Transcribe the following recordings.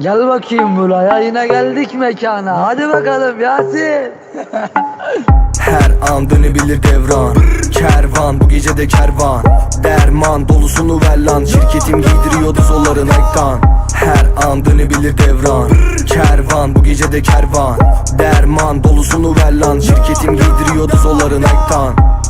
Gel bakayım buraya yine geldik mekana. Hadi bakalım Yasin. Her an dönebilir devran. Kervan bu gece de kervan. Derman dolusunu ver lan. Şirketim giydiriyordu zoların ektan Her an dönebilir devran. Kervan bu gece de kervan. Derman dolusunu ver lan. Şirketim giydiriyordu zoların ektan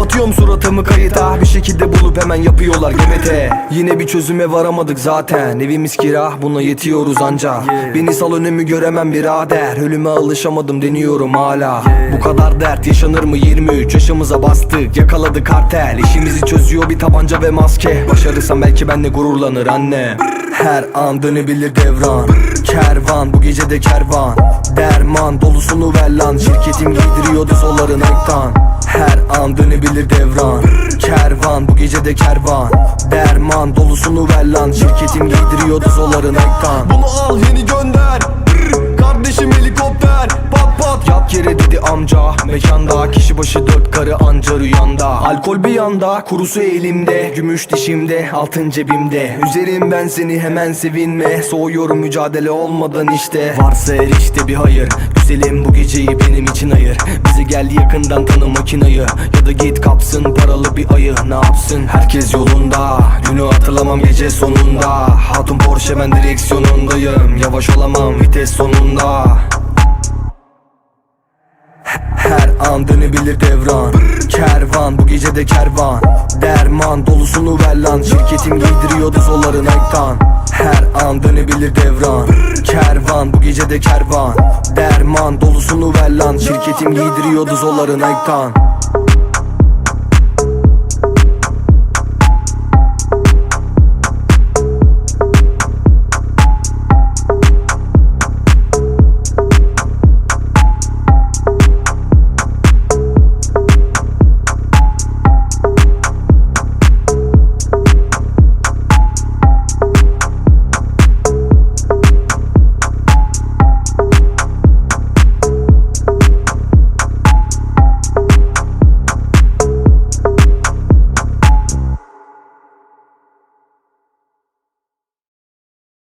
Kapatıyorum suratımı kayıta. Bir şekilde bulup hemen yapıyorlar gebete Yine bir çözüme varamadık zaten. Evimiz kira buna yetiyoruz anca. Beni sal önümü göremem birader. Ölüme alışamadım deniyorum hala. Bu kadar dert yaşanır mı? 23 yaşımıza bastık. Yakaladık kartel. İşimizi çözüyor bir tabanca ve maske. Başarırsam belki benle gururlanır anne. Her an dönebilir devran. Kervan bu gece de kervan. Derman dolusunu ver lan. Şirketim giydiriyordu zolların ektan her Kervan bu gece de kervan. Derman dolusunu ver lan. Şirketim giydiriyordu zolların ektan Bunu al yeni gönder. Brr, Kardeşim helikopter. Pat pat. Yat yere dedi amca. Mekanda kişi başı dört karı anca rüyanda. Alkol bir yanda Kurusu elimde. Gümüş dişimde Altın cebimde. Üzerim ben seni hemen sevinme. Soğuyorum mücadele olmadan işte. Varsa her işte bir hayır Güzelim bu geceyi benim için ayır. Bize gel yakından tanı makinayı. Ya da git kapsın paralı bir ayı. Ne yapsın? Herkes yolunda. Günü hatırlamam gece sonunda. Hatun Porsche ben direksiyonundayım. Yavaş olamam vites sonunda. Her an dönebilir devran. Kervan bu gece de kervan. Derman dolusunu ver lan. Şirketim giydiriyordu zolların ektan. Her an dönebilir devran. Kervan bu gece de kervan. Derman dolusunu ver lan. Şirketim giydiriyordu zolların ektan